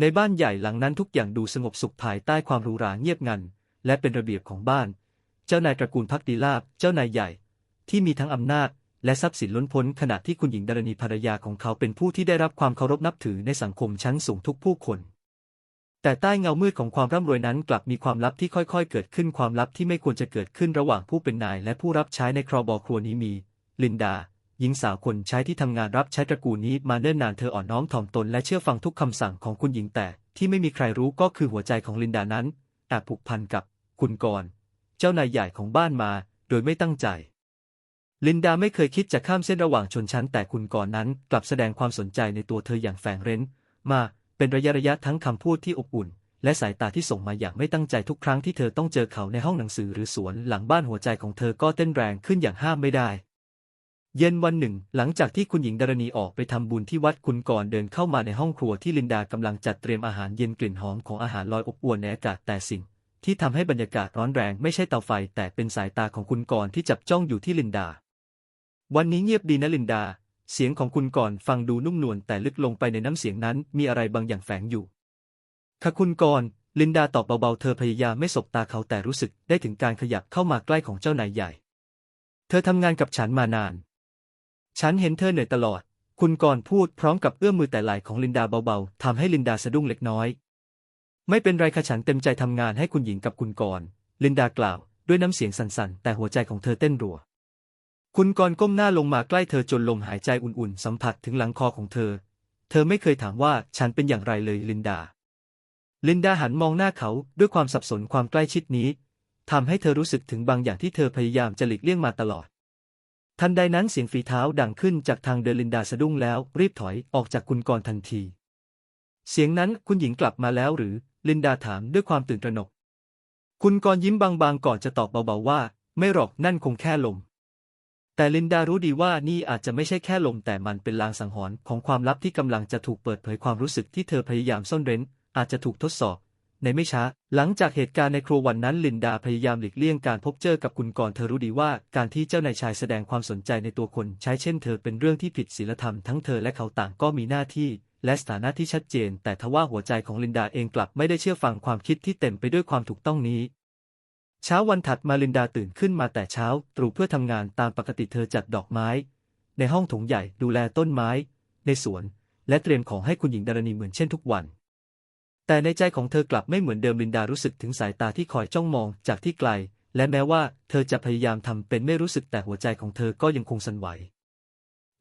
ในบ้านใหญ่หลังนั้นทุกอย่างดูสงบสุขภายใต้ความหรูหราเงียบงัน และเป็นระเบียบของบ้าน เจ้านายตระกูลพักดีลาบ เจ้านายใหญ่ ที่มีทั้งอำนาจ และทรัพย์สินล้นพ้นขณะที่คุณหญิงดารณีภรรยาของเขาเป็นผู้ที่ได้รับความเคารพนับถือในสังคมชั้นสูงทุกผู้คน แต่ใต้เงามืดของความร่ำรวยนั้นกลับมีความลับที่ค่อยๆ เกิดขึ้นความลับที่ไม่ควรจะเกิดขึ้นระหว่างผู้เป็นนาย และผู้รับใช้ในครอบอครัวนี้มี ลินดา หญิงสาวคนใช้ที่ทำงานรับใช้ตระกูลนี้มาเนิ่นนานเธออ่อนน้อมถ่อมตนและเชื่อฟังทุกคำสั่งของคุณหญิงแต่ที่ไม่มีใครรู้ก็คือหัวใจของลินดานั้นแอบผูกพันกับคุณกรณ์เจ้านายใหญ่ของบ้านมาโดยไม่ตั้งใจ ลินดาไม่เคยคิดจะข้ามเส้นระหว่างชนชั้น แต่คุณกรณ์นั้นกลับแสดงความสนใจในตัวเธออย่างแฝงเร้น มาเป็นระยะระยะทั้งคำพูดที่อบอุ่น และสายตาที่ส่งมาอย่างไม่ตั้งใจทุกครั้งที่เธอต้องเจอเขาในห้องหนังสือหรือสวนหลังบ้านหัวใจของเธอก็เต้นแรงขึ้นอย่างห้ามไม่ได้ เย็นวันหนึ่ง หลังจากที่คุณหญิงดารณีออกไปทำบุญที่วัดคุณกรณ์เดินเข้ามาในห้องครัวที่ลินดากำลังจัดเตรียมอาหารเย็นกลิ่นหอมของอาหารลอยอบอวลในอากาศแต่สิ่ง ที่ทำให้บรรยากาศร้อนแรงไม่ใช่เตาไฟ แต่เป็นสายตาของคุณกรณ์ที่จับจ้องอยู่ที่ลินดา วันนี้เงียบดีนะลินดา เสียงของคุณกรณ์ฟังดูนุ่มนวลแต่ลึกลงไปในน้ำเสียงนั้นมีอะไรบางอย่างแฝงอยู่ค่ะคุณกรณ์ลินดาตอบเบาๆเธอพยายามไม่สบตาเขาแต่รู้สึกได้ถึงการขยับเข้ามาใกล้ของเจ้านายใหญ่ เธอทำงานกับฉันมานาน ฉันเห็นเธอเหนื่อยตลอด คุณกรณ์พูดพร้อมกับเอื้อมมือแต่ไหล่ของลินดาเบาๆ ทำให้ลินดาสะดุ้งเล็กน้อย ไม่เป็นไรค่ะฉันเต็มใจทำงานให้คุณหญิงกับคุณกรณ์ลินดากล่าว ด้วยน้ำเสียงสั่นๆ แต่หัวใจของเธอเต้นรัว คุณกรณ์ก้มหน้าลงมาใกล้เธอจนลมหายใจอุ่นๆ สัมผัสถึงหลังคอของเธอ เธอไม่เคยถามว่าฉันเป็นอย่างไรเลยลินดา ลินดาหันมองหน้าเขาด้วยความสับสนความใกล้ชิดนี้ทำให้เธอรู้สึกถึงบางอย่างที่เธอพยายามจะหลีกเลี่ยงมาตลอด ทันใดนั้นเสียงฝีเท้าดังขึ้นจากทางเดลินดาสะดุ้งแล้ว รีบถอยออกจากคุณกรทันที เสียงนั้นคุณหญิงกลับมาแล้วหรือ ลินดาถามด้วยความตื่นตระหนก คุณกรยิ้มบางๆก่อนจะตอบเบาๆว่า ไม่หรอกนั่นคงแค่ลม แต่ลินดารู้ดีว่านี่อาจจะไม่ใช่แค่ลมแต่มันเป็นลางสังหรณ์ของความลับที่กำลังจะถูกเปิดเผยความรู้สึกที่เธอพยายามซ่อนเร้น อาจจะถูกทดสอบ ในไม่ช้า หลังจากเหตุการณ์ในครัววันนั้นลินดาพยายามหลีกเลี่ยงการพบเจอกับคุณกรณ์เธอรู้ดีว่าการที่เจ้านายชายแสดงความสนใจในตัวคนใช้เช่นเธอเป็นเรื่องที่ผิดศีลธรรมทั้งเธอและเขาต่างก็มีหน้าที่ และสถานะที่ชัดเจน แต่ทว่าหัวใจของลินดาเองกลับไม่ได้เชื่อฟังความคิดที่เต็มไปด้วยความถูกต้องนี้เช้าวันถัดมาลินดาตื่นขึ้นมาแต่เช้าตรู่เพื่อทำงานตามปกติเธอจัดดอกไม้ ในห้องถงใหญ่ดูแลต้นไม้ ในสวน และเตรียมของให้คุณหญิงดารณีเหมือนเช่นทุกวัน แต่ในใจของเธอกลับไม่เหมือนเดิมลินดารู้สึกถึงสายตาที่คอยจ้องมองจากที่ไกล และแม้ว่าเธอจะพยายามทำเป็นไม่รู้สึกแต่หัวใจของเธอก็ยังคงสั่นไหว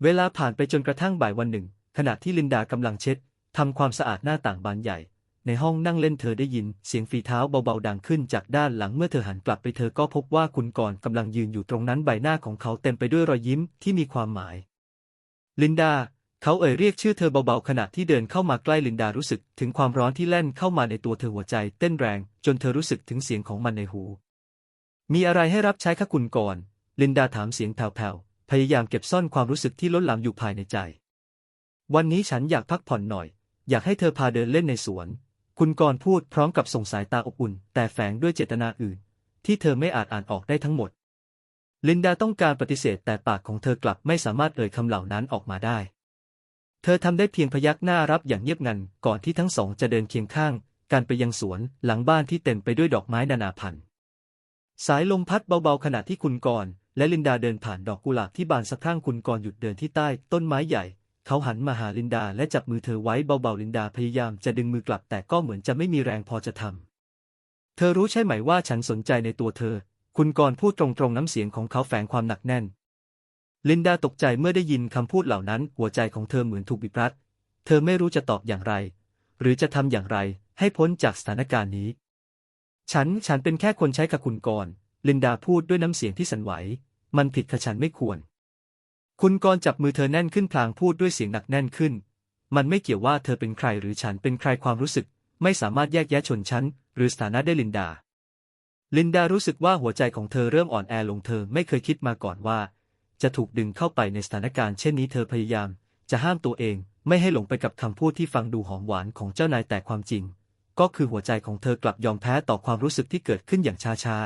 เวลาผ่านไปจนกระทั่งบ่ายวันหนึ่ง ขณะที่ลินดากำลังเช็ดทำความสะอาดหน้าต่างบานใหญ่ ในห้องนั่งเล่นเธอได้ยินเสียงฝีเท้าเบาๆดังขึ้นจากด้านหลังเมื่อเธอหันกลับไปเธอก็พบว่าคุณกรกำลังยืนอยู่ตรงนั้นใบหน้าของเขาเต็มไปด้วยรอยยิ้มที่มีความหมาย ลินดา เขาเอ่ยเรียกชื่อเธอเบาๆขณะที่เดินเข้ามาใกล้ลินดารู้สึกถึงความร้อนที่แล่นเข้ามาในตัวเธอหัวใจเต้นแรง จนเธอรู้สึกถึงเสียงของมันในหู มีอะไรให้รับใช้คะคุณกรณ์ลินดาถามเสียงแผ่วๆพยายามเก็บซ่อนความรู้สึกที่ล้นหลามอยู่ภายในใจ วันนี้ฉันอยากพักผ่อนหน่อย อยากให้เธอพาเดินเล่นในสวน คุณกรพูดพร้อมกับส่งสายตาอบอุ่น แต่แฝงด้วยเจตนาอื่น ที่เธอไม่อาจอ่านออกได้ทั้งหมด ลินดาต้องการปฏิเสธแต่ปากของเธอกลับไม่สามารถเอ่ยคำเหล่านั้นออกมาได้ เธอทำได้เพียงพยักหน้ารับอย่างเงียบงัน ก่อนที่ทั้งสองจะเดินเคียงข้าง กันไปยังสวนหลังบ้านที่เต็มไปด้วยดอกไม้นานาพันธุ์ สายลมพัดเบาๆขณะที่คุณกรและลินดาเดินผ่านดอกกุหลาบที่บานสะพรั่งคุณกรหยุดเดินที่ใต้ ต้นไม้ใหญ่ เขาหันมาหาลินดาและจับมือเธอไว้เบาๆลินดาพยายามจะดึงมือกลับแต่ก็เหมือนจะไม่มีแรงพอจะทำเธอรู้ใช่ไหมว่าฉันสนใจในตัวเธอ คุณกรพูดตรงๆน้ำเสียงของเขาแฝงความหนักแน่น ลินดาตกใจเมื่อได้ยินคำพูดเหล่านั้น หัวใจของเธอเหมือนถูกบีบรัด เธอไม่รู้จะตอบอย่างไร หรือจะทำอย่างไรให้พ้นจากสถานการณ์นี้ ฉัน ฉันเป็นแค่คนใช้กับคุณกรลินดาพูดด้วยน้ำเสียงที่สั่นไหว มันผิดค่ะฉันไม่ควร คุณกรจับมือเธอแน่นขึ้นพลางพูดด้วยเสียงหนักแน่นขึ้น มันไม่เกี่ยวว่าเธอเป็นใครหรือฉันเป็นใครความรู้สึก ไม่สามารถแยกแยะชนชั้น หรือสถานะได้ลินดา ลินดารู้สึกว่าหัวใจของเธอเริ่มอ่อนแอลงเธอไม่เคยคิดมาก่อนว่า จะถูกดึงเข้าไปในสถานการณ์เช่นนี้เธอพยายาม จะห้ามตัวเองไม่ให้หลงไปกับคำพูดที่ฟังดูหอมหวานของเจ้านายแต่ความจริง ก็คือหัวใจของเธอกลับยอมแพ้ต่อความรู้สึกที่เกิดขึ้นอย่างช้า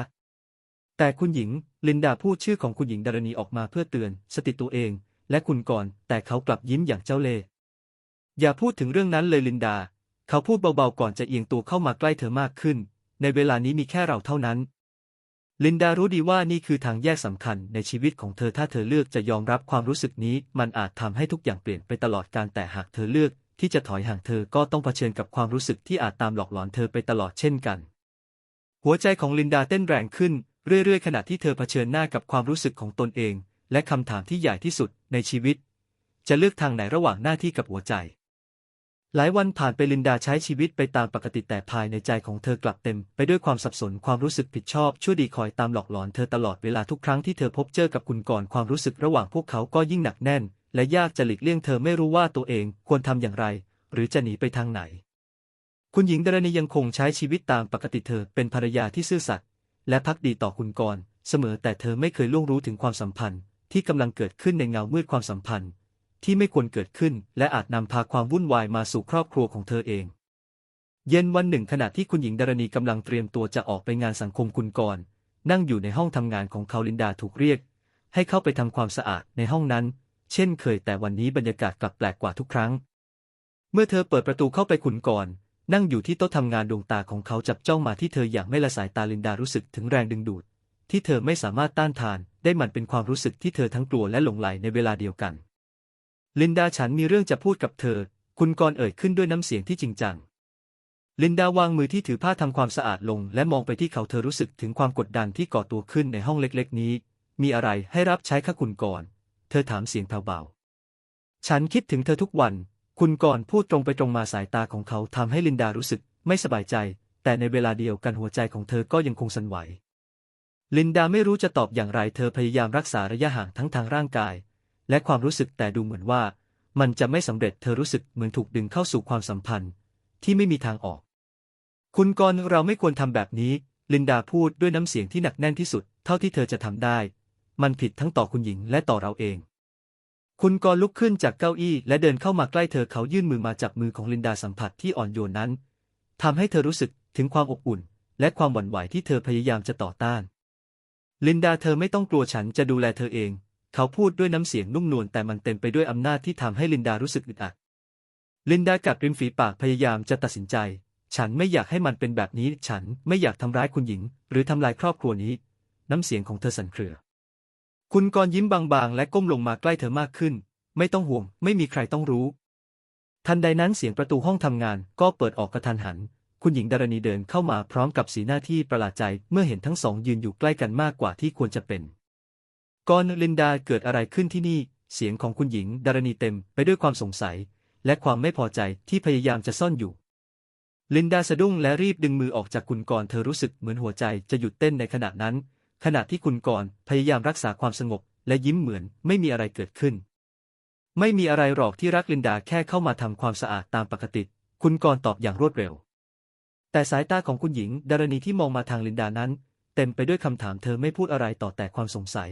ๆ แต่คุณหญิง ลินดาพูดชื่อของคุณหญิงดารณีออกมาเพื่อเตือน สติตัวเอง และคุณก่อน แต่เขากลับยิ้มอย่างเจ้าเล่ห์อย่าพูดถึงเรื่องนั้นเลยลินดา เขาพูดเบาๆก่อนจะเอียงตัวเข้ามาใกล้เธอมากขึ้น ในเวลานี้มีแค่เราเท่านั้น ลินดารู้ดีว่านี่คือทางแยกสำคัญในชีวิตของเธอถ้าเธอเลือกจะยอมรับความรู้สึกนี้ มันอาจทำให้ทุกอย่างเปลี่ยนไปตลอดการแต่หากเธอเลือก ที่จะถอยห่างเธอก็ต้องเผชิญกับความรู้สึกที่อาจตามหลอกหลอนเธอไปตลอดเช่นกัน หัวใจของลินดาเต้นแรงขึ้น เรื่อยๆ ขณะที่เธอเผชิญหน้ากับความรู้สึกของตนเอง และคำถามที่ใหญ่ที่สุดในชีวิต จะเลือกทางไหนระหว่างหน้าที่กับหัวใจ หลายวันผ่านไปลินดาใช้ชีวิตไปตามปกติแต่ภายในใจของเธอกลับเต็ม ไปด้วยความสับสนความรู้สึกผิดชอบชั่วดีคอยตามหลอกหลอนเธอตลอดเวลาทุกครั้งที่เธอพบเจอกับคุณก่อนความรู้สึกระหว่างพวกเขาก็ยิ่งหนักแน่น และยากจะหลีกเลี่ยงเธอไม่รู้ว่าตัวเองควรทำอย่างไร หรือจะหนีไปทางไหน คุณหญิงดารณียังคงใช้ชีวิตตามปกติเธอเป็นภรรยาที่ซื่อสัตย์และพักดีต่อคุณกรณ์เสมอแต่เธอไม่เคยล่วงรู้ถึงความสัมพันธ์ ที่กำลังเกิดขึ้นในเงามืดความสัมพันธ์ ที่ไม่ควรเกิดขึ้น และอาจนำพาความวุ่นวายมาสู่ครอบครัวของเธอเอง เย็นวันหนึ่งขณะที่คุณหญิงดารณีกำลังเตรียมตัวจะออกไปงานสังคมคุณกรนั่งอยู่ในห้องทำงานของเขาลินดาถูกเรียก ให้เข้าไปทำความสะอาดในห้องนั้น เช่นเคยแต่วันนี้บรรยากาศกลับแปลกกว่าทุกครั้ง เมื่อเธอเปิดประตูเข้าไปคุณกรนั่งอยู่ที่โต๊ะทำงานดวงตาของเขาจับจ้องมาที่เธออย่างไม่ละสายตาลินดารู้สึกถึงแรงดึงดูด ที่เธอไม่สามารถต้านทาน ได้มันเป็นความรู้สึกที่เธอทั้งกลัวและหลงใหลในเวลาเดียวกัน ลินดาฉันมีเรื่องจะพูดกับเธอ คุณกรเอ่ยขึ้นด้วยน้ำเสียงที่จริงจัง ลินดาวางมือที่ถือผ้าทำความสะอาดลง และมองไปที่เขาเธอรู้สึกถึงความกดดันที่ก่อตัวขึ้นในห้องเล็กๆ นี้ มีอะไรให้รับใช้ข้าคุณกรเธอถามเสียงเบาๆฉันคิดถึงเธอทุกวัน คุณกรพูดตรงไปตรงมาสายตาของเขาทำให้ลินดารู้สึกไม่สบายใจ แต่ในเวลาเดียวกันหัวใจของเธอก็ยังคงสั่นไหวลินดาไม่รู้จะตอบอย่างไรเธอพยายามรักษาระยะห่างทั้งทางร่างกาย และความรู้สึกแต่ดูเหมือนว่า มันจะไม่สำเร็จเธอรู้สึกเหมือนถูกดึงเข้าสู่ความสัมพันธ์ ที่ไม่มีทางออก คุณกรเราไม่ควรทำแบบนี้ ลินดาพูดด้วยน้ำเสียงที่หนักแน่นที่สุด เท่าที่เธอจะทำได้ มันผิดทั้งต่อคุณหญิงและต่อเราเอง คุณกรลุกขึ้นจากเก้าอี้ และเดินเข้ามาใกล้เธอเขายื่นมือมาจับมือของลินดาสัมผัสที่อ่อนโยนนั้นทำให้เธอรู้สึกถึงความอบอุ่น และความหวั่นไหวที่เธอพยายามจะต่อต้าน ลินดาเธอไม่ต้องกลัวฉันจะดูแลเธอเอง เขาพูดด้วยน้ำเสียงนุ่มนวลแต่มันเต็มไปด้วยอำนาจที่ทำให้ลินดารู้สึกอึดอัด ลินดากัดริมฝีปากพยายามจะตัดสินใจ ฉันไม่อยากให้มันเป็นแบบนี้ ฉันไม่อยากทำร้ายคุณหญิง หรือทำลายครอบครัวนี้ น้ำเสียงของเธอสั่นเครือ คุณกรยิ้มบางๆ และก้มลงมาใกล้เธอมากขึ้น ไม่ต้องห่วง ไม่มีใครต้องรู้ ทันใดนั้นเสียงประตูห้องทำงานก็เปิดออกกระทันหัน คุณหญิงดารณีเดินเข้ามาพร้อมกับสีหน้าที่ประหลาดใจเมื่อเห็นทั้งสองยืนอยู่ใกล้กันมากกว่าที่ควรจะเป็น ก่อนลินดาเกิดอะไรขึ้นที่นี่ เสียงของคุณหญิงดารณีเต็มไปด้วยความสงสัย และความไม่พอใจที่พยายามจะซ่อนอยู่ ลินดาสะดุ้งและรีบดึงมือออกจากคุณกรเธอรู้สึกเหมือนหัวใจจะหยุดเต้นในขณะนั้น ขณะที่คุณกรพยายามรักษาความสงบ และยิ้มเหมือนไม่มีอะไรเกิดขึ้น ไม่มีอะไรหรอกที่รักลินดาแค่เข้ามาทำความสะอาดตามปกติ คุณกรตอบอย่างรวดเร็ว แต่สายตาของคุณหญิงดารณีที่มองมาทางลินดานั้น เต็มไปด้วยคำถามเธอไม่พูดอะไรต่อแต่ความสงสัย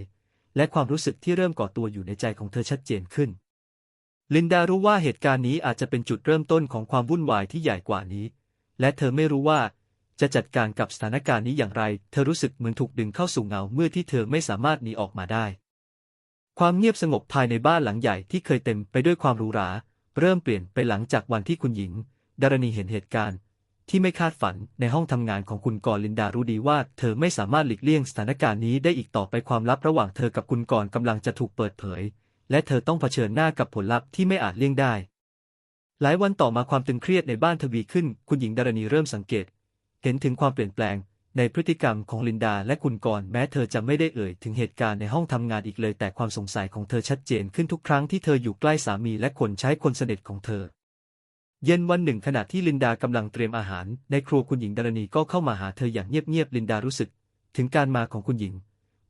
และความรู้สึกที่เริ่มก่อตัวอยู่ในใจของเธอชัดเจนขึ้น ลินดารู้ว่าเหตุการณ์นี้อาจจะเป็นจุดเริ่มต้นของความวุ่นวายที่ใหญ่กว่านี้ และเธอไม่รู้ว่าจะจัดการกับสถานการณ์นี้อย่างไร เธอรู้สึกเหมือนถูกดึงเข้าสู่เงาเมื่อที่เธอไม่สามารถหนีออกมาได้ ความเงียบสงบภายในบ้านหลังใหญ่ที่เคยเต็มไปด้วยความหรูหรา เริ่มเปลี่ยนไปหลังจากวันที่คุณหญิง ดารณีเห็นเหตุการณ์ ที่ไม่คาดฝันในห้องทำงานของคุณกรลินดารู้ดีว่า เธอไม่สามารถหลีกเลี่ยงสถานการณ์นี้ได้อีกต่อไปความลับระหว่างเธอกับคุณกรกำลังจะถูกเปิดเผย และเธอต้องเผชิญหน้ากับผลลัพธ์ที่ไม่อาจเลี่ยงได้ หลายวันต่อมาความตึงเครียดในบ้านทวีขึ้น คุณหญิงดารณีเริ่มสังเกต เห็นถึงความเปลี่ยนแปลง ในพฤติกรรมของลินดาและคุณกรแม้เธอจะไม่ได้เอ่ยถึงเหตุการณ์ในห้องทำงานอีกเลย แต่ความสงสัยของเธอชัดเจนขึ้นทุกครั้งที่เธออยู่ใกล้สามีและคนใช้คนสนิทของเธอ เย็นวันหนึ่งขณะที่ลินดากำลังเตรียมอาหาร ในครัวคุณหญิงดารณีก็เข้ามาหาเธออย่างเงียบๆลินดารู้สึก ถึงการมาของคุณหญิง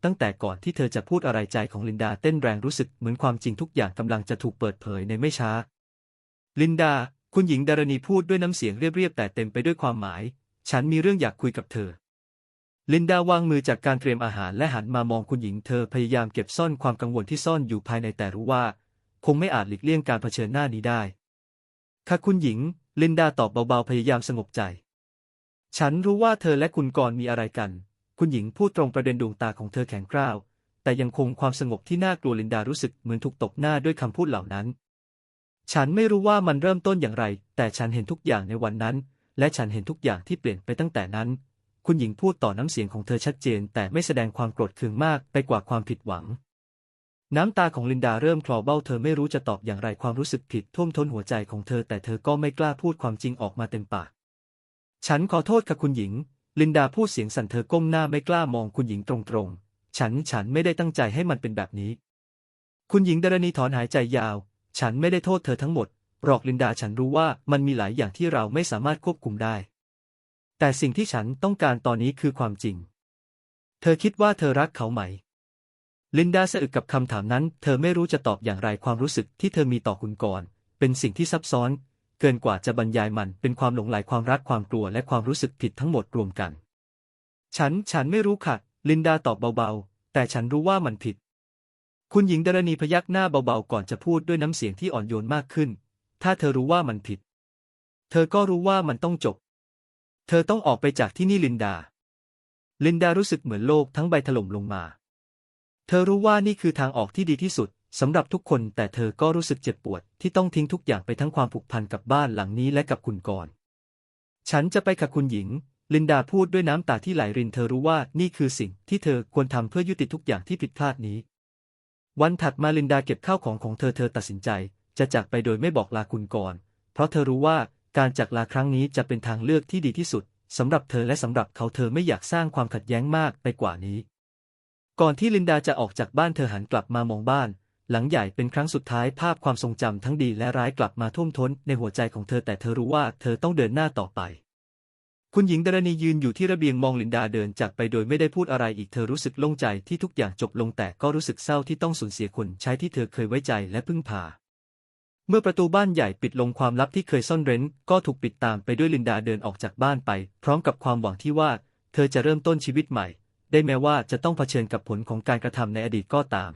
ตั้งแต่ก่อนที่เธอจะพูดอะไรใจของลินดาเต้นแรงรู้สึกเหมือนความจริงทุกอย่างกำลังจะถูกเปิดเผยในไม่ช้า ลินดา คุณหญิงดารณีพูดด้วยน้ำเสียงเรียบๆแต่เต็มไปด้วยความหมาย ฉันมีเรื่องอยากคุยกับเธอ ลินดาวางมือจากการเตรียมอาหารและหันมามองคุณหญิงเธอพยายามเก็บซ่อนความกังวลที่ซ่อนอยู่ภายในแต่รู้ว่า คงไม่อาจหลีกเลี่ยงการเผชิญหน้านี้ได้ ค่ะคุณหญิง ลินดาตอบเบาๆพยายามสงบใจ ฉันรู้ว่าเธอและคุณกรณ์มีอะไรกัน คุณหญิงพูดตรงประเด็นดวงตาของเธอแข็งกร้าว แต่ยังคงความสงบที่น่ากลัวลินดารู้สึกเหมือนถูกตบหน้าด้วยคำพูดเหล่านั้น ฉันไม่รู้ว่ามันเริ่มต้นอย่างไร แต่ฉันเห็นทุกอย่างในวันนั้น และฉันเห็นทุกอย่างที่เปลี่ยนไปตั้งแต่นั้น คุณหญิงพูดต่อน้ำเสียงของเธอชัดเจน แต่ไม่แสดงความโกรธเคืองมากไปกว่าความผิดหวัง น้ำตาของลินดาเริ่มคลอเบ้าเธอไม่รู้จะตอบอย่างไรความรู้สึกผิดท่วมท้นหัวใจของเธอแต่เธอก็ไม่กล้าพูดความจริงออกมาเต็มปาก ฉันขอโทษค่ะคุณหญิง ลินดาพูดเสียงสั่นเธอก้มหน้าไม่กล้ามองคุณหญิงตรงๆ ฉันฉันไม่ได้ตั้งใจให้มันเป็นแบบนี้ คุณหญิงดารณีถอนหายใจยาว ฉันไม่ได้โทษเธอทั้งหมดหรอกลินดาฉันรู้ว่ามันมีหลายอย่างที่เราไม่สามารถควบคุมได้ แต่สิ่งที่ฉันต้องการตอนนี้คือความจริง เธอคิดว่าเธอรักเขาไหม ลินดาสะอึกกับคำถามนั้น เธอไม่รู้จะตอบอย่างไรความรู้สึกที่เธอมีต่อคุณกรณ์เป็นสิ่งที่ซับซ้อน เกินกว่าจะบรรยายมันเป็นความหลงไหลความรักความกลัวและความรู้สึกผิดทั้งหมดรวมกัน ฉัน ฉันไม่รู้ค่ะ ลินดาตอบเบาๆ แต่ฉันรู้ว่ามันผิด คุณหญิงดารณีพยักหน้าเบาๆ ก่อนจะพูดด้วยน้ำเสียงที่อ่อนโยนมากขึ้น ถ้าเธอรู้ว่ามันผิด เธอก็รู้ว่ามันต้องจบ เธอต้องออกไปจากที่นี่ลินดา ลินดารู้สึกเหมือนโลกทั้งใบถล่มลงมา เธอรู้ว่านี่คือทางออกที่ดีที่สุดสำหรับทุกคนแต่เธอก็รู้สึกเจ็บปวดที่ต้องทิ้งทุกอย่างไปทั้งความผูกพันกับบ้านหลังนี้และกับคุณกรณ์ฉันจะไปกับคุณหญิง ลินดาพูดด้วยน้ำตาที่ไหลรินเธอรู้ว่านี่คือสิ่งที่เธอควรทำเพื่อยุติทุกอย่างที่ผิดพลาดนี้ วันถัดมาลินดาเก็บข้าวของของเธอเธอตัดสินใจ จะจากไปโดยไม่บอกลาคุณกรณ์เพราะเธอรู้ว่าการจากลาครั้งนี้จะเป็นทางเลือกที่ดีที่สุดสำหรับเธอและสำหรับเขาเธอไม่อยากสร้างความขัดแย้งมากไปกว่านี้ ก่อนที่ลินดาจะออกจากบ้านเธอหันกลับมามองบ้าน หลังใหญ่เป็นครั้งสุดท้ายภาพความทรงจำทั้งดีและร้ายกลับมาท่วมท้นในหัวใจของเธอแต่เธอรู้ว่าเธอต้องเดินหน้าต่อไป คุณหญิงดารณียืนอยู่ที่ระเบียงมองลินดาเดินจากไปโดยไม่ได้พูดอะไรอีกเธอรู้สึกโล่งใจที่ทุกอย่างจบลงแต่ก็รู้สึกเศร้าที่ต้องสูญเสียคนใช้ที่เธอเคยไว้ใจและพึ่งพาเมื่อประตูบ้านใหญ่ปิดลงความลับที่เคยซ่อนเร้น ก็ถูกปิดตามไปด้วยลินดาเดินออกจากบ้านไป พร้อมกับความหวังที่ว่า เธอจะเริ่มต้นชีวิตใหม่ ได้แม้ว่าจะต้องเผชิญกับผลของการกระทำในอดีตก็ตาม